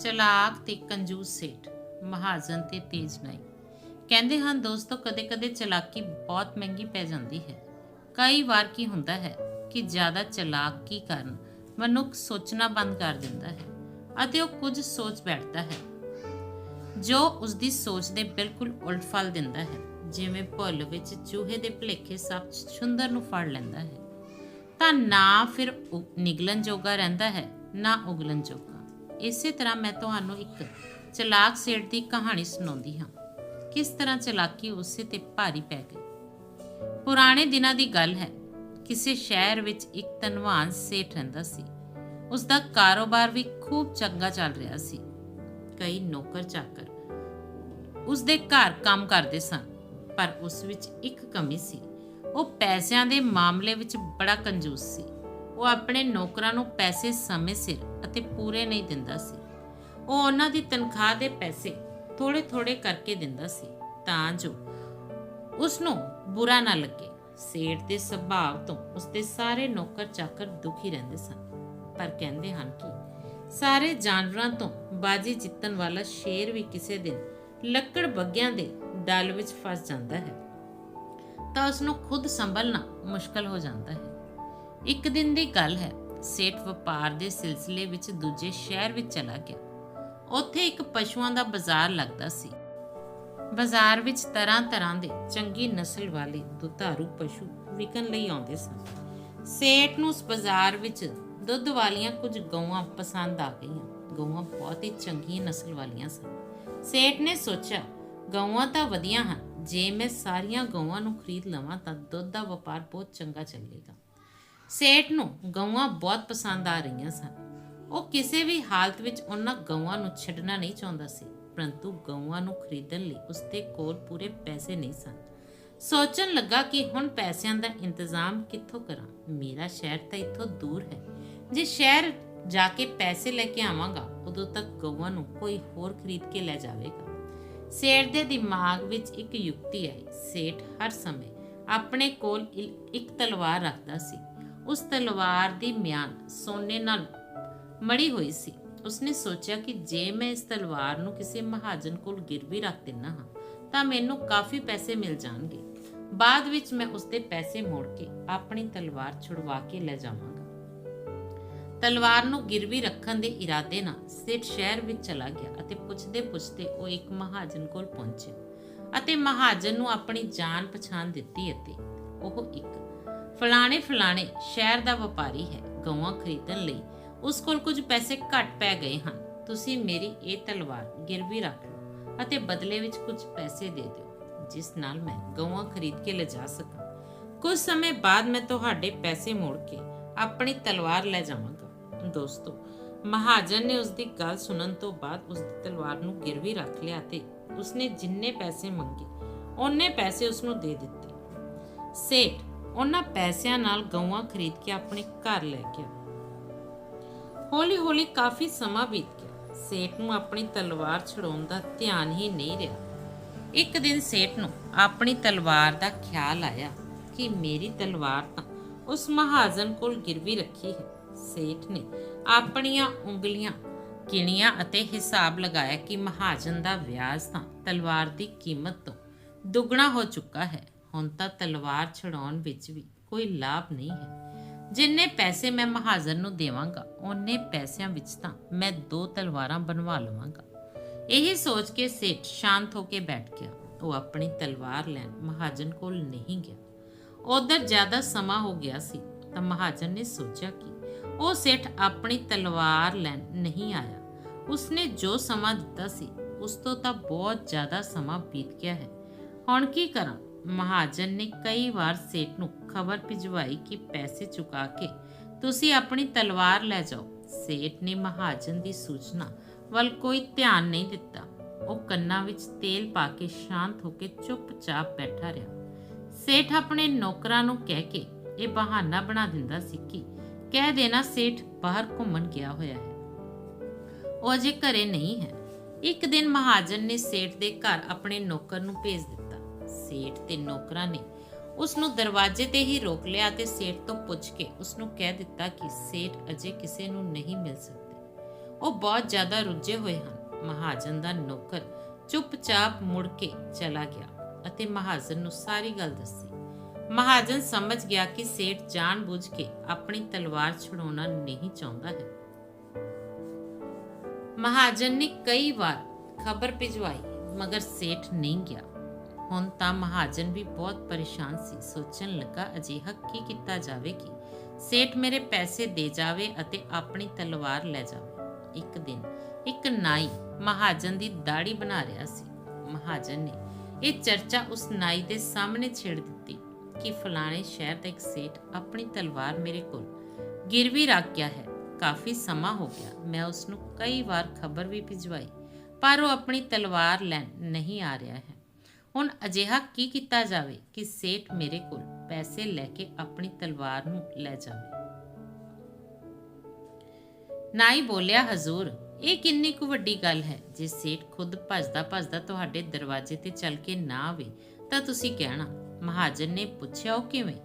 ਚਲਾਕ ਤੇ ਕੰਜੂਸ ਸੇਠ, ਮਹਾਜਨ ਤੇ ਤੇਜ ਨਾਈ। ਕਹਿੰਦੇ ਹਨ, ਦੋਸਤੋ, ਕਦੇ-ਕਦੇ ਚਲਾਕੀ ਬਹੁਤ ਮਹਿੰਗੀ ਪੈ ਜਾਂਦੀ ਹੈ। ਕਈ ਵਾਰ ਕੀ ਹੁੰਦਾ ਹੈ ਕਿ ਜ਼ਿਆਦਾ ਚਲਾਕੀ ਕਾਰਨ ਮਨੁੱਖ ਸੋਚਣਾ ਬੰਦ ਕਰ ਦਿੰਦਾ ਹੈ ਅਤੇ ਉਹ ਕੁਝ ਸੋਚ ਬੈਠਦਾ ਹੈ। ਜੋ ਉਸ ਦੀ ਸੋਚ ਦੇ ਬਿਲਕੁਲ ਉਲਟ ਫਲ ਦਿੰਦਾ ਹੈ, ਜਿਵੇਂ ਭੁੱਲ ਵਿੱਚ ਚੂਹੇ ਦੇ ਭਲੇਖੇ ਸੱਪ ਸੁੰਦਰ ਨੂੰ ਫੜ ਲੈਂਦਾ ਹੈ। ਤਾਂ ਨਾ ਫਿਰ ਉ- ਨਿਗਲਣ ਜੋਗਾ ਰਹਿੰਦਾ ਹੈ, ਨਾ ਉਗਲਣ ਜੋਗਾ। ਇਸੇ ਤਰ੍ਹਾਂ ਮੈਂ ਤੁਹਾਨੂੰ ਇੱਕ ਚਲਾਕ ਸੇਠ ਦੀ ਕਹਾਣੀ ਸੁਣਾਉਂਦੀ ਹਾਂ। ਕਿਸ ਤਰ੍ਹਾਂ ਚਲਾਕੀ ਉਸੇ ਤੇ ਭਾਰੀ ਪੈ ਗਈ। ਪੁਰਾਣੇ ਦਿਨਾਂ ਦੀ ਗੱਲ ਹੈ, ਕਿਸੇ ਸ਼ਹਿਰ ਵਿੱਚ ਇੱਕ ਧਨਵਾਨ ਸੇਠ ਰਹਿੰਦਾ ਸੀ। ਉਸ ਦਾ ਕਾਰੋਬਾਰ ਵੀ ਖੂਬ ਚੰਗਾ ਚੱਲ ਰਿਹਾ ਸੀ। ਕਈ ਨੌਕਰ ਚਾਕਰ ਉਸ ਦੇ ਘਰ ਕੰਮ ਕਰਦੇ ਸਨ, ਪਰ ਉਸ ਵਿੱਚ ਇੱਕ ਕਮੀ ਸੀ। ਉਹ ਪੈਸਿਆਂ ਦੇ ਮਾਮਲੇ ਵਿੱਚ ਬੜਾ ਕੰਜੂਸ ਸੀ। ਉਹ ਆਪਣੇ ਨੌਕਰਾਂ ਨੂੰ ਪੈਸੇ ਸਮੇਂ ਸਿਰ ਅਤੇ ਪੂਰੇ ਨਹੀਂ ਦਿੰਦਾ ਸੀ। ਉਹ ਉਹਨਾਂ ਦੀ ਤਨਖਾਹ ਦੇ ਪੈਸੇ ਥੋੜੇ-ਥੋੜੇ ਕਰਕੇ ਦਿੰਦਾ ਸੀ, ਤਾਂ ਜੋ ਉਸ ਨੂੰ ਬੁਰਾ ਨਾ ਲੱਗੇ। ਸੇਠ ਦੇ ਸੁਭਾਅ ਤੋਂ ਉਸ ਦੇ ਸਾਰੇ ਨੌਕਰ ਚਾਕਰ ਦੁਖੀ ਰਹਿੰਦੇ ਸਨ। ਪਰ ਕਹਿੰਦੇ ਹਨ ਕਿ ਸਾਰੇ ਜਾਨਵਰਾਂ ਤੋਂ ਬਾਜੀ ਜਿੱਤਣ ਵਾਲਾ ਸ਼ੇਰ ਵੀ ਕਿਸੇ ਦਿਨ ਲੱਕੜ ਬੱਗਿਆਂ ਦੇ ਡਲ ਵਿੱਚ ਫਸ ਜਾਂਦਾ ਹੈ। ਤਾਂ ਉਸ ਨੂੰ ਖੁਦ ਸੰਭਲਣਾ ਮੁਸ਼ਕਲ ਹੋ ਜਾਂਦਾ ਹੈ। ਇੱਕ ਦਿਨ ਦੀ ਗੱਲ ਹੈ। ਸੇਠ ਵਪਾਰ ਦੇ ਸਿਲਸਿਲੇ ਵਿੱਚ ਦੂਜੇ ਸ਼ਹਿਰ ਵਿੱਚ ਚਲਾ ਗਿਆ। ਉੱਥੇ ਇੱਕ ਪਸ਼ੂਆਂ ਦਾ ਬਾਜ਼ਾਰ ਲੱਗਦਾ ਸੀ। ਬਾਜ਼ਾਰ ਵਿੱਚ ਤਰ੍ਹਾਂ-ਤਰ੍ਹਾਂ ਦੇ ਚੰਗੀ ਨਸਲ ਵਾਲੇ ਦੁਧਾਰੂ ਪਸ਼ੂ ਵਿਕਣ ਲਈ ਆਉਂਦੇ ਸਨ। ਸੇਠ ਨੂੰ ਉਸ ਬਾਜ਼ਾਰ ਵਿੱਚ ਦੁੱਧ ਵਾਲੀਆਂ ਕੁਝ ਗਊਆਂ ਪਸੰਦ ਆ ਗਈਆਂ। ਗਊਆਂ ਬਹੁਤ ਹੀ ਚੰਗੀਆਂ ਨਸਲ ਵਾਲੀਆਂ ਸਨ। ਸੇਠ ਨੇ ਸੋਚਿਆ, ਗਊਆਂ ਤਾਂ ਵਧੀਆ ਹਨ। ਜੇ ਮੈਂ ਸਾਰੀਆਂ ਗਊਆਂ ਨੂੰ ਖਰੀਦ ਲਵਾਂ ਤਾਂ ਦੁੱਧ ਦਾ ਵਪਾਰ ਬਹੁਤ ਚੰਗਾ ਚੱਲੇਗਾ। ਸੇਠ ਨੂੰ ਗਊਆਂ ਬਹੁਤ ਪਸੰਦ ਆ ਰਹੀਆਂ ਸਨ। ਉਹ ਕਿਸੇ ਵੀ ਹਾਲਤ ਵਿੱਚ ਉਹਨਾਂ ਗਊਆਂ ਨੂੰ ਛੱਡਣਾ ਨਹੀਂ ਚਾਹੁੰਦਾ ਸੀ, ਪਰੰਤੂ ਗਊਆਂ ਨੂੰ ਖਰੀਦਣ ਲਈ ਉਸਦੇ ਕੋਲ ਪੂਰੇ ਪੈਸੇ ਨਹੀਂ ਸਨ। ਸੋਚਣ ਲੱਗਾ ਕਿ ਹੁਣ ਪੈਸਿਆਂ ਦਾ ਇੰਤਜ਼ਾਮ ਕਿੱਥੋਂ ਕਰਾਂ? ਮੇਰਾ ਸ਼ਹਿਰ ਤਾਂ ਇੱਥੋਂ ਦੂਰ ਹੈ। ਜੇ ਸ਼ਹਿਰ ਜਾ ਕੇ ਪੈਸੇ ਲੈ ਕੇ ਆਵਾਂਗਾ, ਉਦੋਂ ਤੱਕ ਗਊਆਂ ਨੂੰ ਕੋਈ ਹੋਰ ਖਰੀਦ ਕੇ ਲੈ ਜਾਵੇਗਾ। ਸੇਠ ਦੇ ਦਿਮਾਗ ਵਿੱਚ ਇੱਕ ਯੁਕਤੀ ਆਈ। ਸੇਠ ਹਰ ਸਮੇਂ ਆਪਣੇ ਕੋਲ ਇੱਕ ਤਲਵਾਰ ਰੱਖਦਾ ਸੀ। ਉਸ ਤਲਵਾਰ ਦੀ ਮਿਆਨ ਸੋਨੇ ਨਾਲ ਮੜੀ ਹੋਈ ਸੀ। ਉਸਨੇ ਸੋਚਿਆ ਕਿ ਜੇ ਮੈਂ ਇਸ ਤਲਵਾਰ ਨੂੰ ਕਿਸੇ ਮਹਾਜਨ ਕੋਲ ਗਿਰਵੀ ਰੱਖ ਦਿੰਨਾ ਹਾਂ, ਤਾਂ ਮੈਨੂੰ ਕਾਫੀ ਪੈਸੇ ਮਿਲ ਜਾਣਗੇ। ਬਾਅਦ ਵਿੱਚ ਮੈਂ ਉਸਦੇ ਪੈਸੇ ਮੋੜ ਕੇ ਆਪਣੀ ਤਲਵਾਰ ਛੁਡਵਾ ਕੇ ਲੈ ਜਾਵਾਂਗਾ। ਤਲਵਾਰ ਨੂੰ ਗਿਰਵੀ ਰੱਖਣ ਦੇ ਇਰਾਦੇ ਨਾਲ ਸੇਠ ਸ਼ਹਿਰ ਵਿੱਚ ਚਲਾ ਗਿਆ ਅਤੇ ਪੁੱਛਦੇ ਪੁੱਛਦੇ ਉਹ ਇੱਕ ਮਹਾਜਨ ਕੋਲ ਪਹੁੰਚਿਆ ਅਤੇ ਮਹਾਜਨ ਨੂੰ ਆਪਣੀ ਜਾਨ ਪਛਾਣ ਦਿੱਤੀ ਅਤੇ ਉਹ ਇੱਕ ਫਲਾਣੇ ਫਲਾਣੇ ਸ਼ਹਿਰ ਦਾ ਵਪਾਰੀ ਹੈ, ਗਊਆਂ ਖਰੀਦਣ ਲਈ। ਉਸ ਕੋਲ ਕੁਝ ਪੈਸੇ ਘੱਟ ਪੈ ਗਏ ਹਨ। ਤੁਸੀਂ ਮੇਰੀ ਇਹ ਤਲਵਾਰ ਗਿਰਵੀ ਰੱਖ ਲਓ ਅਤੇ ਬਦਲੇ ਵਿੱਚ ਕੁਝ ਪੈਸੇ ਦੇ ਦਿਓ, ਜਿਸ ਨਾਲ ਮੈਂ ਗਊਆਂ ਖਰੀਦ ਕੇ ਲਿਜਾ ਸਕਾਂ। ਕੁਝ ਸਮੇਂ ਬਾਅਦ ਮੈਂ ਤੁਹਾਡੇ ਪੈਸੇ ਮੋੜ ਕੇ ਆਪਣੀ ਤਲਵਾਰ ਲੈ ਜਾਵਾਂਗਾ। ਦੋਸਤੋ, ਮਹਾਜਨ ਨੇ ਉਸ ਦੀ ਗੱਲ ਸੁਣਨ ਤੋਂ ਬਾਅਦ ਉਸ ਦੀ ਤਲਵਾਰ ਨੂੰ ਗਿਰਵੀ ਰੱਖ ਲਿਆ ਤੇ ਉਸਨੇ ਜਿੰਨੇ ਪੈਸੇ ਮੰਗੇ, ਉਹਨੇ ਪੈਸੇ ਉਸ ਨੂੰ ਦੇ ਦਿੱਤੇ। ਸੇਠ ਉਹਨਾਂ ਪੈਸਿਆਂ ਨਾਲ ਗਊਆਂ ਖਰੀਦ ਕੇ ਆਪਣੇ ਘਰ ਲੈ ਗਿਆ। ਹੌਲੀ-ਹੌਲੀ ਕਾਫੀ ਸਮਾਂ ਬੀਤ ਗਿਆ। ਸੇਠ ਨੂੰ ਆਪਣੀ ਤਲਵਾਰ ਛਡਾਉਣ ਦਾ ਧਿਆਨ ਹੀ ਨਹੀਂ ਰਿਹਾ। ਇੱਕ ਦਿਨ ਸੇਠ ਨੂੰ ਆਪਣੀ ਤਲਵਾਰ ਦਾ ਖਿਆਲ ਆਇਆ ਕਿ ਮੇਰੀ ਤਲਵਾਰ ਤਾਂ ਉਸ ਮਹਾਜਨ ਕੋਲ ਗਿਰਵੀ ਰੱਖੀ ਹੈ। ਸੇਠ ਨੇ ਆਪਣੀਆਂ ਉਂਗਲੀਆਂ ਗਿਣੀਆਂ ਅਤੇ ਹਿਸਾਬ ਲਗਾਇਆ ਕਿ ਮਹਾਜਨ ਦਾ ਵਿਆਜ ਤਾਂ ਤਲਵਾਰ ਦੀ ਕੀਮਤ ਤੋਂ ਦੁੱਗਣਾ ਹੋ ਚੁੱਕਾ ਹੈ। ਹੁਣ ਤਾਂ ਤਲਵਾਰ ਛਡਾਉਣ ਵਿੱਚ ਵੀ ਕੋਈ ਲਾਭ ਨਹੀਂ ਹੈ। ਜਿੰਨੇ ਪੈਸੇ ਮੈਂ ਮਹਾਜਨ ਨੂੰ ਦੇਵਾਂਗਾ ਉਹਨੇ ਪੈਸਿਆਂ ਵਿੱਚ ਤਾਂ ਮੈਂ ਦੋ ਤਲਵਾਰਾਂ ਬਣਵਾ ਲਵਾਂਗਾ। ਇਹੀ ਸੋਚ ਕੇ ਸੇਠ ਸ਼ਾਂਤ ਹੋ ਕੇ ਬੈਠ ਗਿਆ। ਉਹ ਆਪਣੀ ਤਲਵਾਰ ਲੈਣ ਮਹਾਜਨ ਕੋਲ ਨਹੀਂ ਗਿਆ। ਉਧਰ ਜ਼ਿਆਦਾ ਸਮਾਂ ਹੋ ਗਿਆ ਸੀ, ਤਾਂ ਮਹਾਜਨ ਨੇ ਸੋਚਿਆ ਕਿ ਉਹ ਸੇਠ ਆਪਣੀ ਤਲਵਾਰ ਲੈਣ ਨਹੀਂ ਆਇਆ। ਉਸਨੇ ਜੋ ਸਮਾਂ ਦਿੱਤਾ ਸੀ, ਉਸ ਤੋਂ ਤਾਂ ਬਹੁਤ ਜ਼ਿਆਦਾ ਸਮਾਂ ਬੀਤ ਗਿਆ ਹੈ। ਹੁਣ ਕੀ ਕਰਾਂ? ਮਹਾਜਨ ਨੇ ਕਈ ਵਾਰ ਸੇਠ ਨੂੰ ਖਬਰ ਭਿਜਵਾਈ ਕਿ ਪੈਸੇ ਚੁਕਾ ਕੇ ਤੁਸੀਂ ਆਪਣੀ ਤਲਵਾਰ ਲੈ ਜਾਓ। ਸੇਠ ਨੇ ਮਹਾਜਨ ਦੀ ਸੂਚਨਾ ਵੱਲ ਕੋਈ ਧਿਆਨ ਨਹੀਂ ਦਿੱਤਾ। ਉਹ ਕੰਨਾਂ ਵਿੱਚ ਤੇਲ ਪਾ ਕੇ ਸ਼ਾਂਤ ਹੋ ਕੇ ਚੁੱਪਚਾਪ ਬੈਠਾ ਰਿਹਾ। ਸੇਠ ਆਪਣੇ ਨੌਕਰਾਂ ਨੂੰ ਕਹਿ ਕੇ ਇਹ ਬਹਾਨਾ ਬਣਾ ਦਿੰਦਾ ਸੀ ਕਿ ਕਹਿ ਦੇਣਾ ਸੇਠ ਬਾਹਰ ਘੁੰਮਣ ਗਿਆ ਹੋਇਆ ਹੈ। ਉਹ ਅਜੇ ਘਰੇ ਨਹੀਂ ਹੈ। ਇੱਕ ਦਿਨ ਮਹਾਜਨ ਨੇ ਸੇਠ ਦੇ ਘਰ ਆਪਣੇ ਨੌਕਰ ਨੂੰ ਭੇਜ ਦਿੱਤਾ। ਸੇਠ ਤੇ ਨੌਕਰਾਂ ਨੇ ਉਸ ਨੂੰ ਦਰਵਾਜ਼ੇ ਤੇ ਹੀ ਰੋਕ ਲਿਆ ਤੇ ਸੇਠ ਤੋਂ ਪੁੱਛ ਕੇ ਉਸ ਨੂੰ ਕਹਿ ਦਿੱਤਾ ਕਿ ਸੇਠ ਅਜੇ ਕਿਸੇ ਨੂੰ ਨਹੀਂ ਮਿਲ ਸਕਦੇ। ਉਹ ਬਹੁਤ ਜ਼ਿਆਦਾ ਰੁੱਝੇ ਹੋਏ ਹਨ। ਮਹਾਜਨ ਦਾ ਨੌਕਰ ਚੁੱਪਚਾਪ ਮੁੜ ਕੇ ਚਲਾ ਗਿਆ ਅਤੇ ਮਹਾਜਨ ਨੂੰ ਸਾਰੀ ਗੱਲ ਦੱਸੀ। ਮਹਾਜਨ ਸਮਝ ਗਿਆ ਕਿ ਸੇਠ ਜਾਣਬੁੱਝ ਕੇ ਆਪਣੀ ਤਲਵਾਰ ਛੁਡਾਉਣਾ ਨਹੀਂ ਚਾਹੁੰਦਾ ਹੈ। ਮਹਾਜਨ ਨੇ ਕਈ ਵਾਰ ਖਬਰ ਭਿਜਵਾਈ, ਮਗਰ ਸੇਠ ਨਹੀਂ ਗਿਆ। ਹੁਣ ਤਾਂ ਮਹਾਜਨ ਵੀ ਬਹੁਤ ਪਰੇਸ਼ਾਨ ਸੀ। ਸੋਚਣ ਲੱਗਾ, ਅਜਿਹਾ ਕੀ ਕੀਤਾ ਜਾਵੇ ਕਿ ਸੇਠ ਮੇਰੇ ਪੈਸੇ ਦੇ ਜਾਵੇ ਅਤੇ ਆਪਣੀ ਤਲਵਾਰ ਲੈ ਜਾਵੇ। ਇੱਕ ਦਿਨ ਇੱਕ ਨਾਈ ਮਹਾਜਨ ਦੀ ਦਾੜੀ ਬਣਾ ਰਿਹਾ ਸੀ। ਮਹਾਜਨ ਨੇ ਇਹ ਚਰਚਾ ਉਸ ਨਾਈ ਦੇ ਸਾਹਮਣੇ ਛੇੜ ਦਿੱਤੀ ਕਿ ਫਲਾਣੇ ਸ਼ਹਿਰ ਦਾ ਇੱਕ ਸੇਠ ਆਪਣੀ ਤਲਵਾਰ ਮੇਰੇ ਕੋਲ ਗਿਰਵੀ ਰੱਖ ਗਿਆ ਹੈ। ਕਾਫੀ ਸਮਾਂ ਹੋ ਗਿਆ। ਮੈਂ ਉਸ ਨੂੰ ਕਈ ਵਾਰ ਖਬਰ ਵੀ ਭਿਜਵਾਈ, ਪਰ ਉਹ ਆਪਣੀ ਤਲਵਾਰ ਲੈਣ ਨਹੀਂ ਆ ਰਿਹਾ ਹੈ। ਹੁਣ ਅਜਿਹਾ ਕੀ ਕੀਤਾ ਜਾਵੇ ਕਿ ਸੇਠ ਮੇਰੇ ਕੋਲ ਪੈਸੇ ਲੈ ਕੇ ਆਪਣੀ ਤਲਵਾਰ ਨੂੰ ਲੈ ਜਾਵੇ? ਨਾਈ ਬੋਲਿਆ, ਹਜ਼ੂਰ, ਇਹ ਕਿੰਨੀ ਕੁ ਵੱਡੀ ਗੱਲ ਹੈ। ਜੇ ਸੇਠ ਖੁਦ ਭੱਜਦਾ ਭੱਜਦਾ ਤੁਹਾਡੇ ਦਰਵਾਜ਼ੇ ਤੇ ਚੱਲ ਕੇ ਨਾ ਆਵੇ, ਤਾਂ ਤੁਸੀਂ ਕਹਿਣਾ, ਮਹਾਜਨ ਨੇ ਪੁੱਛਿਆ ਉਹ ਕਿਵੇਂ?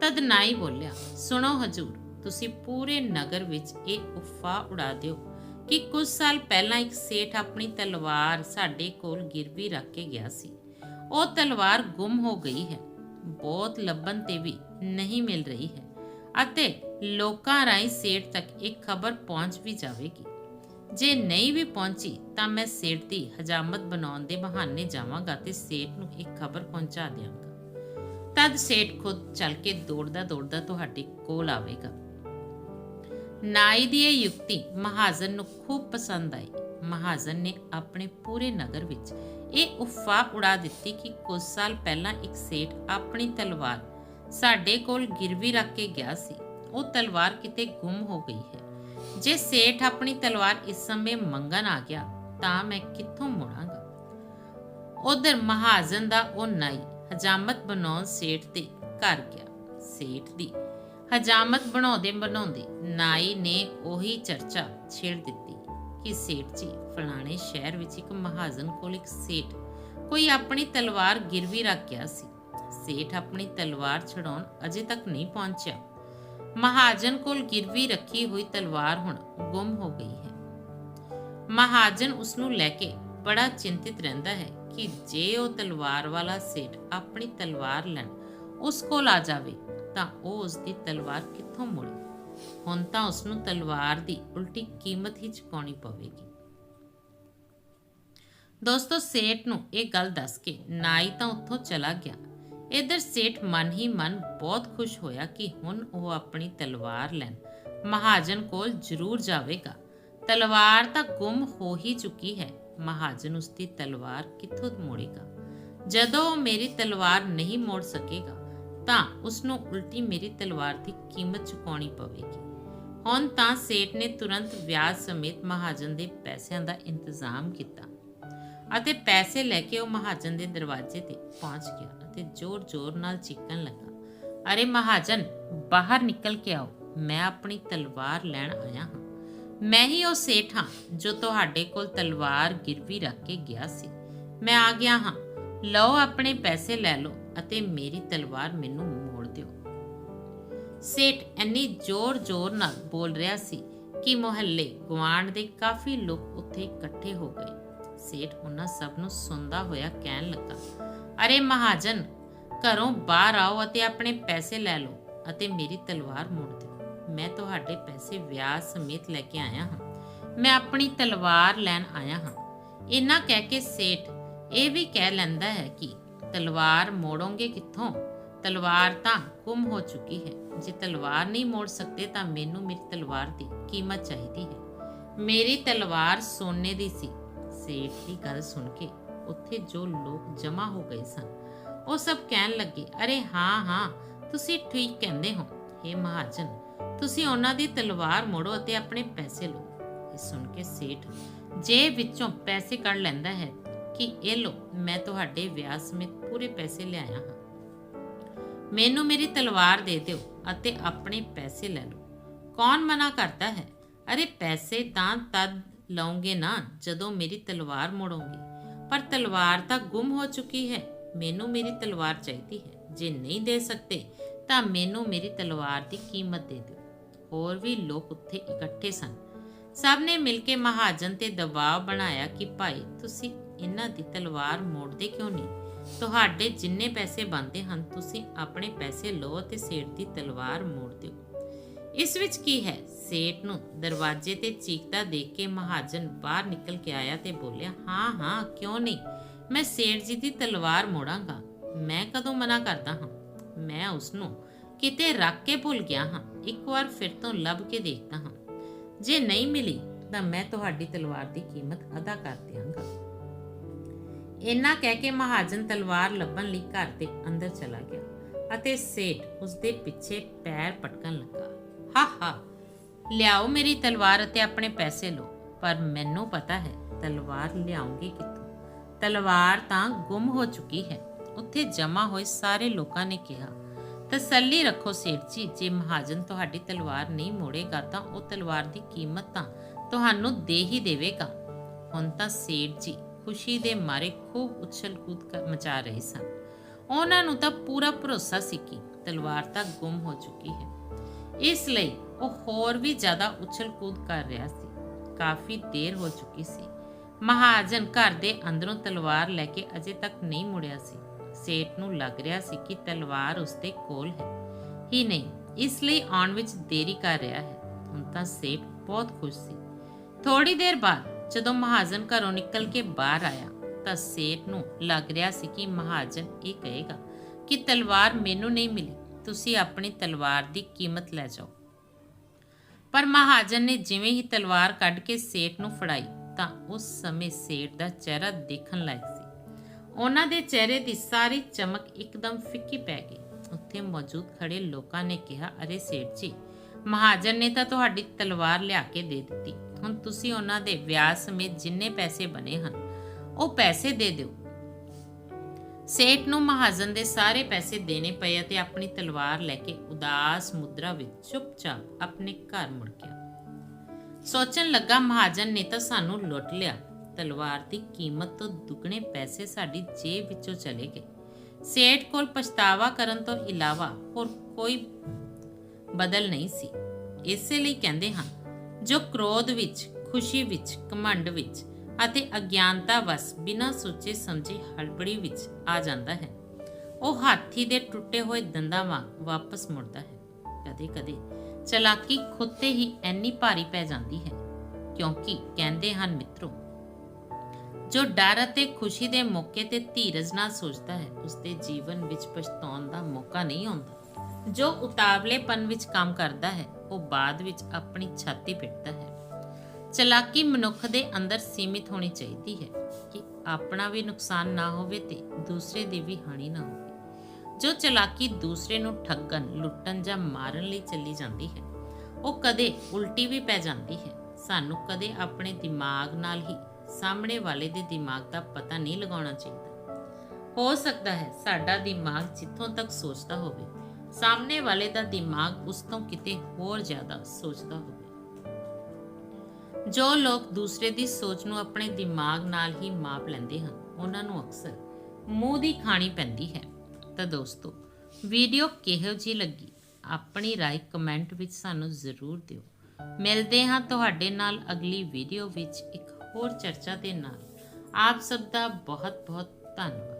ਤਦ ਨਾਈ ਬੋਲਿਆ, ਸੁਣੋ ਹਜ਼ੂਰ, ਤੁਸੀਂ ਪੂਰੇ ਨਗਰ ਵਿੱਚ ਇਹ ਉਫਾ ਉਡਾ ਦਿਓ ਕਿ ਕੁਝ ਸਾਲ ਪਹਿਲਾਂ ਇੱਕ ਸੇਠ ਆਪਣੀ ਤਲਵਾਰ ਸਾਡੇ ਕੋਲ ਗਿਰਵੀ ਰੱਖ ਕੇ ਗਿਆ ਸੀ। ਉਹ ਤਲਵਾਰ ਗੁੰਮ ਹੋ ਗਈ ਹੈ। ਬਹੁਤ ਲੱਭਣ ਤੇ ਵੀ ਨਹੀਂ ਮਿਲ ਰਹੀ ਹੈ। ਅਤੇ ਲੋਕਾਂ ਰਾਹੀਂ ਸੇਠ ਤੱਕ ਇਹ ਖਬਰ ਪਹੁੰਚ ਵੀ ਜਾਵੇਗੀ। ਜੇ ਨਹੀਂ ਵੀ ਪਹੁੰਚੀ ਤਾਂ ਮੈਂ ਸੇਠ ਦੀ ਹਜਾਮਤ ਬਣਾਉਣ ਦੇ ਬਹਾਨੇ ਜਾਵਾਂਗਾ ਤੇ ਸੇਠ ਨੂੰ ਇਹ ਖਬਰ ਪਹੁੰਚਾ ਦਿਆਂਗਾ। ਤਦ ਸੇਠ ਖੁਦ ਚੱਲ ਕੇ ਦੌੜਦਾ ਦੌੜਦਾ ਤੁਹਾਡੇ ਕੋਲ ਆਵੇਗਾ। ਨਾਈ ਦੀ ਇਹ ਯੁਕਤੀ ਮਹਾਜਨ ਨੂੰ ਖੂਬ ਪਸੰਦ ਆਈ। ਮਹਾਜਨ ਨੇ ਆਪਣੇ ਪੂਰੇ ਨਗਰ ਵਿੱਚ ਇਹ ਉਫਾ ਉਡਾ ਦਿੱਤੀ ਕਿ ਕੁਝ ਸਾਲ ਪਹਿਲਾਂ ਇੱਕ ਸੇਠ ਆਪਣੀ ਤਲਵਾਰ ਸਾਡੇ ਕੋਲ ਗਿਰਵੀ ਰੱਖ ਕੇ ਗਿਆ ਸੀ। ਉਹ ਤਲਵਾਰ ਕਿਤੇ ਗੁੰਮ ਹੋ ਗਈ ਹੈ। ਜੇ ਸੇਠ ਆਪਣੀ ਤਲਵਾਰ ਇਸ ਸਮੇਂ ਮੰਗਣ ਆ ਗਿਆ, ਤਾਂ ਮੈਂ ਕਿੱਥੋਂ ਮੁੜਾਂਗਾ? ਉਧਰ ਮਹਾਜਨ ਦਾ ਉਹ ਨਾਈ ਹਜਾਮਤ ਬਣਾਉਣ ਸੇਠ ਦੇ ਘਰ ਗਿਆ। ਸੇਠ ਦੀ ਹਜਾਮਤ ਬਣਾਉਂਦੇ ਬਣਾਉਂਦੇ ਨਾਈ ਨੇ ਉਹੀ ਚਰਚਾ ਛੇੜ ਦਿੱਤੀ। ਕਿ ਸੇਠ ਜੀ, ਫਲਾਣੇ ਸ਼ਹਿਰ ਵਿੱਚ ਇੱਕ ਮਹਾਜਨ ਕੋਲ ਇੱਕ ਸੇਠ ਕੋਈ ਆਪਣੀ ਤਲਵਾਰ ਗਿਰਵੀ ਰੱਖ ਗਿਆ ਸੀ। ਸੇਠ ਆਪਣੀ ਤਲਵਾਰ ਛਡਾਉਣ ਅਜੇ ਤੱਕ ਨਹੀਂ ਪਹੁੰਚਿਆ। ਮਹਾਜਨ ਕੋਲ ਗਿਰਵੀ ਰੱਖੀ ਹੋਈ ਤਲਵਾਰ ਹੁਣ ਗੁੰਮ ਹੋ ਗਈ ਹੈ। ਮਹਾਜਨ ਉਸ ਨੂੰ ਲੈ ਕੇ ਬੜਾ ਚਿੰਤਿਤ ਰਹਿੰਦਾ ਹੈ ਕਿ ਜੇ ਉਹ ਤਲਵਾਰ ਵਾਲਾ ਸੇਠ ਆਪਣੀ ਤਲਵਾਰ ਲੈਣ ਉਸ ਕੋਲ ਆ ਜਾਵੇ ਤਾਂ ਉਹ ਉਸ ਦੀ ਤਲਵਾਰ ਕਿੱਥੋਂ ਮੁੜੇ? ਹੁਣ ਤਾਂ ਉਸ ਨੂੰ ਤਲਵਾਰ ਦੀ ਉਲਟੀ ਕੀਮਤ ਹੀ ਚੁਕਾਉਣੀ ਪਵੇਗੀ। ਦੋਸਤੋ, ਸੇਠ ਨੂੰ ਇਹ ਗੱਲ ਦੱਸ ਕੇ ਨਾਈ ਤਾਂ ਉੱਥੋਂ ਚਲਾ ਗਿਆ। ਇਧਰ ਸੇਠ ਮਨ ਹੀ ਮਨ ਬਹੁਤ ਖੁਸ਼ ਹੋਇਆ ਕਿ ਹੁਣ ਉਹ ਆਪਣੀ ਤਲਵਾਰ ਲੈਣ ਮਹਾਜਨ ਕੋਲ ਜ਼ਰੂਰ ਜਾਵੇਗਾ। ਤਲਵਾਰ ਤਾਂ ਗੁੰਮ ਹੋ ਹੀ ਚੁੱਕੀ ਹੈ। ਮਹਾਜਨ ਉਸ ਦੀ ਤਲਵਾਰ ਕਿੱਥੋਂ ਮੋੜੇਗਾ? ਜਦੋਂ ਉਹ ਮੇਰੀ ਤਲਵਾਰ ਨਹੀਂ ਮੋੜ ਸਕੇਗਾ ਤਾਂ ਉਸ ਨੂੰ ਉਲਟੀ ਮੇਰੀ ਤਲਵਾਰ ਦੀ ਕੀਮਤ ਚੁਕਾਉਣੀ ਪਵੇਗੀ। ਹੁਣ ਤਾਂ ਸੇਠ ਨੇ ਤੁਰੰਤ ਵਿਆਜ ਸਮੇਤ ਮਹਾਜਨ ਦੇ ਪੈਸਿਆਂ ਦਾ ਇੰਤਜ਼ਾਮ ਕੀਤਾ ਅਤੇ ਪੈਸੇ ਲੈ ਕੇ ਉਹ ਮਹਾਜਨ ਦੇ ਦਰਵਾਜ਼ੇ ਤੇ ਪਹੁੰਚ ਗਿਆ ਅਤੇ ਜ਼ੋਰ-ਜ਼ੋਰ ਨਾਲ ਚੀਕਣ ਲੱਗਾ। ਅਰੇ ਮਹਾਜਨ, ਬਾਹਰ ਨਿਕਲ ਕੇ ਆਓ, ਮੈਂ ਆਪਣੀ ਤਲਵਾਰ ਲੈਣ ਆਇਆ ਹਾਂ। ਮੈਂ ਹੀ ਉਹ ਸੇਠ ਹਾਂ ਜੋ ਤੁਹਾਡੇ ਕੋਲ ਤਲਵਾਰ ਗਿਰਵੀ ਰੱਖ ਕੇ ਗਿਆ ਸੀ। ਮੈਂ ਆ ਗਿਆ ਹਾਂ। ਲਓ, ਆਪਣੇ ਪੈਸੇ ਲੈ ਲਓ। ਅਤੇ ਮੇਰੀ ਤਲਵਾਰ ਮੈਨੂੰ ਮੋੜ ਦਿਓ। ਸੇਠ ਇੰਨੀ ਜ਼ੋਰ-ਜ਼ੋਰ ਨਾਲ ਬੋਲ ਰਿਹਾ ਸੀ ਕਿ ਮੁਹੱਲੇ ਗੁਆਂਢ ਦੇ ਕਾਫੀ ਲੋਕ ਉੱਥੇ ਇਕੱਠੇ ਹੋ ਗਏ। ਸੇਠ ਉਹਨਾਂ ਸਭ ਨੂੰ ਸੁਣਦਾ ਹੋਇਆ ਕਹਿਣ ਲੱਗਾ, ਅਰੇ ਮਹਾਜਨ, ਘਰੋਂ ਬਾਹਰ ਆਓ ਅਤੇ ਆਪਣੇ ਪੈਸੇ ਲੈ ਲਓ ਅਤੇ ਮੇਰੀ ਤਲਵਾਰ ਮੋੜ ਦਿਓ। ਮੈਂ ਤੁਹਾਡੇ ਪੈਸੇ ਵਿਆਜ ਸਮੇਤ ਲੈ ਕੇ ਆਇਆ ਹਾਂ। ਮੈਂ ਆਪਣੀ ਤਲਵਾਰ ਲੈਣ ਆਇਆ ਹਾਂ। ਇਹਨਾਂ ਕਹਿ ਕੇ ਸੇਠ ਇਹ ਵੀ ਕਹਿ ਲੈਂਦਾ ਹੈ ਕਿ ਤਲਵਾਰ ਮੋੜੋਗੇ ਕਿੱਥੋਂ? ਤਲਵਾਰ ਤਾਂ ਗੁੰਮ ਹੋ ਚੁੱਕੀ ਹੈ। ਜੇ ਤਲਵਾਰ ਨਹੀਂ ਮੋੜ ਸਕਦੇ ਤਾਂ ਮੈਨੂੰ ਮੇਰੀ ਤਲਵਾਰ ਦੀ ਕੀਮਤ ਚਾਹੀਦੀ ਹੈ। ਮੇਰੀ ਤਲਵਾਰ ਸੋਨੇ ਦੀ ਸੀ। ਸੇਠ ਦੀ ਗੱਲ ਸੁਣ ਕੇ ਉੱਥੇ ਜੋ ਲੋਕ ਜਮ੍ਹਾਂ ਹੋ ਗਏ ਸਨ, ਉਹ ਸਭ ਕਹਿਣ ਲੱਗੇ, ਅਰੇ ਹਾਂ ਹਾਂ, ਤੁਸੀਂ ਠੀਕ ਕਹਿੰਦੇ ਹੋ। हे ਮਹਾਜਨ, ਤੁਸੀਂ ਉਹਨਾਂ ਦੀ ਤਲਵਾਰ ਮੋੜੋ ਅਤੇ ਆਪਣੇ ਪੈਸੇ ਲਓ। ਇਹ ਸੁਣ ਕੇ ਸੇਠ ਜੇ ਵਿੱਚੋਂ ਪੈਸੇ ਕੱਢ ਲੈਂਦਾ ਹੈ ਕਿ ਇਹ ਲਓ, ਮੈਂ ਤੁਹਾਡੇ ਵਿਆਹ ਸਮੇਤ ਪੂਰੇ ਪੈਸੇ ਲਿਆਇਆ ਹਾਂ। ਮੈਨੂੰ ਮੇਰੀ ਤਲਵਾਰ ਦੇ ਦਿਓ ਅਤੇ ਆਪਣੇ ਪੈਸੇ ਲੈ ਲਓ। ਕੌਣ ਮਨਾ ਕਰਦਾ ਹੈ? ਅਰੇ ਪੈਸੇ ਤਾਂ ਤਦ ਲਓਗੇ ਨਾ ਜਦੋਂ ਮੇਰੀ ਤਲਵਾਰ ਮੋੜੋਗੇ। ਪਰ ਤਲਵਾਰ ਤਾਂ ਗੁੰਮ ਹੋ ਚੁੱਕੀ ਹੈ। ਮੈਨੂੰ ਮੇਰੀ ਤਲਵਾਰ ਚਾਹੀਦੀ ਹੈ। ਜੇ ਨਹੀਂ ਦੇ ਸਕਦੇ, ਤਾਂ ਮੈਨੂੰ ਮੇਰੀ ਤਲਵਾਰ ਦੀ ਕੀਮਤ ਦੇ ਦਿਓ। ਹੋਰ ਵੀ ਲੋਕ ਉੱਥੇ ਇਕੱਠੇ ਸਨ। ਸਭ ਨੇ ਮਿਲ ਕੇ ਮਹਾਜਨ ਤੇ ਦਬਾਅ ਬਣਾਇਆ ਕਿ ਭਾਈ, ਤੁਸੀਂ ਇਹਨਾਂ ਦੀ ਤਲਵਾਰ ਮੋੜਦੇ ਕਿਉਂ ਨਹੀਂ? ਤੁਹਾਡੇ ਜਿੰਨੇ ਪੈਸੇ ਬਣਦੇ ਹਨ, ਤੁਸੀਂ ਆਪਣੇ ਪੈਸੇ ਲਓ ਅਤੇ ਸੇਠ ਦੀ ਤਲਵਾਰ ਮੋੜ ਦਿਓ। ਇਸ ਵਿੱਚ ਕੀ ਹੈ? ਸੇਠ ਨੂੰ ਦਰਵਾਜ਼ੇ ਤੇ ਚੀਕਦਾ ਦੇਖ ਕੇ ਮਹਾਜਨ ਬਾਹਰ ਨਿਕਲ ਕੇ ਆਇਆ ਤੇ ਬੋਲਿਆ, ਹਾਂ ਹਾਂ, ਕਿਉਂ ਨਹੀਂ? ਮੈਂ ਸੇਠ ਜੀ ਦੀ ਤਲਵਾਰ ਮੋੜਾਂਗਾ। ਮੈਂ ਕਦੋਂ ਮਨਾ ਕਰਦਾ ਹਾਂ? ਮੈਂ ਉਸ ਨੂੰ ਕਿਤੇ ਰੱਖ ਕੇ ਭੁੱਲ ਗਿਆ ਹਾਂ। ਇੱਕ ਵਾਰ ਫਿਰ ਤੋਂ ਲੱਭ ਕੇ ਦੇਖਦਾ ਹਾਂ। ਜੇ ਨਹੀਂ ਮਿਲੀ, ਤਾਂ ਮੈਂ ਤੁਹਾਡੀ ਤਲਵਾਰ ਦੀ ਕੀਮਤ ਅਦਾ ਕਰ ਦਿਆਂਗਾ। ਇੰਨਾ ਕਹਿ ਕੇ ਮਹਾਜਨ ਤਲਵਾਰ ਲੱਭਣ ਲਈ ਘਰ ਦੇ ਅੰਦਰ ਚਲਾ ਗਿਆ ਅਤੇ ਸੇਠ ਉਸਦੇ ਪਿੱਛੇ ਪੈਰ ਪਟਕਣ ਲੱਗਾ। ਹਾ ਹਾ, ਲਿਆਓ ਮੇਰੀ ਤਲਵਾਰ ਅਤੇ ਆਪਣੇ ਪੈਸੇ ਲਓ, ਪਰ ਮੈਨੂੰ ਪਤਾ ਹੈ ਤਲਵਾਰ ਲਿਆਉਂਗੇ ਕਿੱਥੋਂ। ਤਲਵਾਰ ਤਾਂ ਗੁੰਮ ਹੋ ਚੁੱਕੀ ਹੈ, ਉੱਥੇ ਜਮਾ ਹੋਏ ਸਾਰੇ ਲੋਕਾਂ ਨੇ ਕਿਹਾ, ਤਸੱਲੀ ਰੱਖੋ ਸੇਠ ਜੀ, ਜੇ ਮਹਾਜਨ ਤੁਹਾਡੀ ਤਲਵਾਰ ਨਹੀਂ ਮੋੜੇਗਾ ਤਾਂ ਉਹ ਤਲਵਾਰ ਦੀ ਕੀਮਤ ਤਾਂ ਤੁਹਾਨੂੰ ਦੇ ਹੀ ਦੇਵੇਗਾ। ਹੁਣ ਤਾਂ ਸੇਠ ਜੀ ਖੁਸ਼ੀ ਦੇ ਮਾਰੇ ਖੂਬ ਉਛਲ ਕੂਦ ਮਚਾ ਰਹੇ ਸਨ। ਉਹਨਾਂ ਨੂੰ ਤਾਂ ਪੂਰਾ ਭਰੋਸਾ ਸੀ ਕਿ ਤਲਵਾਰ ਤਾਂ ਗੁੰਮ ਹੋ ਚੁੱਕੀ ਹੈ। ਇਸ ਲਈ ਉਹ ਹੋਰ ਵੀ ਜ਼ਿਆਦਾ ਉਛਲ ਕੂਦ ਕਰ ਰਿਹਾ ਸੀ। ਕਾਫੀ ਦੇਰ ਹੋ ਚੁੱਕੀ ਸੀ। ਮਹਾਜਨ ਘਰ ਦੇ ਅੰਦਰੋਂ ਤਲਵਾਰ ਲੈ ਕੇ ਅਜੇ ਤੱਕ ਨਹੀਂ ਮੁੜਿਆ ਸੀ। ਸੇਠ ਨੂੰ ਲੱਗ ਰਿਹਾ ਸੀ ਕਿ ਤਲਵਾਰ ਉਸਦੇ ਕੋਲ ਹੈ। ਹੀ ਨਹੀਂ, ਇਸ ਲਈ ਆਉਣ ਵਿੱਚ ਦੇਰੀ ਕਰ ਰਿਹਾ ਹੈ। ਹੁਣ ਤਾਂ ਸੇਠ ਬਹੁਤ ਖੁਸ਼ ਸੀ। ਥੋੜੀ ਦੇਰ ਬਾਅਦ ਜਦੋਂ ਮਹਾਜਨ ਘਰੋਂ ਨਿਕਲ ਕੇ ਬਾਹਰ ਆਇਆ ਤਾਂ ਸੇਠ ਨੂੰ ਲੱਗ ਰਿਹਾ ਸੀ ਕਿ ਮਹਾਜਨ ਇਹ ਕਹੇਗਾ ਕਿ ਤਲਵਾਰ ਮੈਨੂੰ ਨਹੀਂ ਮਿਲੀ, ਤੁਸੀਂ ਆਪਣੀ ਤਲਵਾਰ ਦੀ ਕੀਮਤ ਲੈ ਜਾਓ। ਪਰ ਮਹਾਜਨ ਨੇ ਜਿਵੇਂ ਹੀ ਤਲਵਾਰ ਕੱਢ ਕੇ ਸੇਠ ਨੂੰ ਫੜਾਈ ਤਾਂ ਉਸ ਸਮੇਂ ਸੇਠ ਦਾ ਚਿਹਰਾ ਦੇਖਣ ਲਾਇਕ ਸੀ। ਉਹਨਾਂ ਦੇ ਚਿਹਰੇ ਦੀ ਸਾਰੀ ਚਮਕ ਇੱਕਦਮ ਫਿੱਕੀ ਪੈ ਗਈ। ਉੱਥੇ ਮੌਜੂਦ ਖੜੇ ਲੋਕਾਂ ਨੇ ਕਿਹਾ, ਅਰੇ ਸੇਠ ਜੀ, ਮਹਾਜਨ ਨੇ ਤਾਂ ਤੁਹਾਡੀ ਤਲਵਾਰ ਲਿਆ ਕੇ ਦੇ ਦਿੱਤੀ। ਹੁਣ ਤੁਸੀਂ ਉਹਨਾਂ ਦੇ ਵਿਆਹ ਸਮੇਤ ਜਿੰਨੇ ਪੈਸੇ ਬਣੇ ਹਨ, ਉਹ ਪੈਸੇ ਦੇ ਦਿਓ। ਸੇਠ ਨੂੰ ਮਹਾਜਨ ਦੇ ਸਾਰੇ ਪੈਸੇ ਦੇਣੇ ਪਏ ਅਤੇ ਆਪਣੀ ਤਲਵਾਰ ਲੈ ਕੇ ਉਦਾਸ ਮੁਦਰਾ ਵਿੱਚ ਚੁੱਪਚਾਪ ਆਪਣੇ ਘਰ ਮੁੜ ਗਿਆ। ਸੋਚਣ ਲੱਗਾ ਮਹਾਜਨ ਨੇ ਤਾਂ ਸਾਨੂੰ ਲੁੱਟ ਲਿਆ। ਤਲਵਾਰ ਦੀ ਕੀਮਤ ਤੋਂ ਦੁੱਗਣੇ ਪੈਸੇ ਸਾਡੀ ਜੇਬ ਵਿੱਚੋਂ ਚਲੇ ਗਏ। ਸੇਠ ਕੋਲ ਪਛਤਾਵਾ ਕਰਨ ਤੋਂ ਇਲਾਵਾ ਹੋਰ ਕੋਈ ਬਦਲ ਨਹੀਂ ਸੀ। ਇਸੇ ਲਈ ਕਹਿੰਦੇ ਹਨ ਜੋ ਕ੍ਰੋਧ ਵਿੱਚ, ਖੁਸ਼ੀ ਵਿੱਚ ਕਮੰਡ ਵਿੱਚ ਅਤੇ ਅਗਿਆਨਤਾ ਵਸ ਬਿਨਾਂ ਸੋਚੇ ਸਮਝੇ ਹੜਬੜੀ ਵਿੱਚ ਆ ਜਾਂਦਾ ਹੈ। ਉਹ ਹਾਥੀ ਦੇ ਟੁੱਟੇ ਹੋਏ ਦੰਦਾਂ ਵਾਂਗ ਵਾਪਸ ਮੁੜਦਾ ਹੈ। ਕਦੇ-ਕਦੇ ਚਲਾਕੀ ਖੁਦ ਤੇ ਹੀ ਐਨੀ ਭਾਰੀ ਪੈ ਜਾਂਦੀ ਹੈ, ਕਿਉਂਕਿ ਕਹਿੰਦੇ ਹਨ ਮਿੱਤਰੋ, ਜੋ ਡਰ ਅਤੇ ਖੁਸ਼ੀ ਦੇ ਮੌਕੇ ਤੇ ਧੀਰਜ ਨਾਲ ਸੋਚਦਾ ਹੈ ਉਸ ਦੇ ਜੀਵਨ ਵਿੱਚ ਪਛਤਾਉਣ ਦਾ ਮੌਕਾ ਨਹੀਂ ਆਉਂਦਾ। ਜੋ ਉਤਾਵਲੇਪਨ ਵਿੱਚ ਕੰਮ ਕਰਦਾ ਹੈ, ਉਹ ਬਾਅਦ ਵਿੱਚ ਆਪਣੀ ਛਾਤੀ ਪਿੱਟਦਾ ਹੈ। ਚਲਾਕੀ ਮਨੁੱਖ ਦੇ ਅੰਦਰ ਸੀਮਿਤ ਹੋਣੀ ਚਾਹੀਦੀ ਹੈ ਕਿ ਆਪਣਾ ਵੀ ਨੁਕਸਾਨ ਨਾ ਹੋਵੇ ਤੇ ਦੂਸਰੇ ਦੀ ਵੀ ਹਾਨੀ ਨਾ ਹੋਵੇ। ਜੋ ਚਲਾਕੀ ਦੂਸਰੇ ਨੂੰ ਠੱਗਣ, ਲੁੱਟਣ ਜਾਂ ਮਾਰਨ ਲਈ ਚੱਲੀ ਜਾਂਦੀ ਹੈ, ਉਹ ਕਦੇ ਉਲਟੀ ਵੀ ਪੈ ਜਾਂਦੀ ਹੈ। ਸਾਨੂੰ ਕਦੇ ਆਪਣੇ ਦਿਮਾਗ ਨਾਲ ਹੀ ਸਾਹਮਣੇ ਵਾਲੇ ਦੇ ਦਿਮਾਗ ਦਾ ਪਤਾ ਨਹੀਂ ਲਗਾਉਣਾ ਚਾਹੀਦਾ। ਹੋ ਸਕਦਾ ਹੈ ਸਾਡਾ ਦਿਮਾਗ ਜਿੱਥੋਂ ਤੱਕ ਸੋਚਦਾ ਹੋਵੇ ਸਾਹਮਣੇ ਵਾਲੇ ਦਾ ਦਿਮਾਗ ਉਸ ਤੋਂ ਕਿਤੇ ਹੋਰ ਜ਼ਿਆਦਾ ਸੋਚਦਾ ਹੋਵੇ। ਜੋ ਲੋਕ ਦੂਸਰੇ ਦੀ ਸੋਚ ਨੂੰ ਆਪਣੇ ਦਿਮਾਗ ਨਾਲ ਹੀ ਮਾਪ ਲੈਂਦੇ ਹਨ, ਉਹਨਾਂ ਨੂੰ ਅਕਸਰ ਮੂੰਹ ਦੀ ਖਾਣੀ ਪੈਂਦੀ ਹੈ। ਤਾਂ ਦੋਸਤੋ, ਵੀਡੀਓ ਕਿਹੋ ਜੀ ਲੱਗੀ? ਆਪਣੀ ਰਾਏ ਕਮੈਂਟ ਵਿੱਚ ਸਾਨੂੰ ਜ਼ਰੂਰ ਦਿਓ। ਮਿਲਦੇ ਹਾਂ ਤੁਹਾਡੇ ਨਾਲ ਅਗਲੀ ਵੀਡੀਓ ਵਿੱਚ ਇੱਕ ਹੋਰ ਚਰਚਾ ਦੇ ਨਾਲ। ਆਪ ਸਭ ਦਾ ਬਹੁਤ ਬਹੁਤ ਧੰਨਵਾਦ।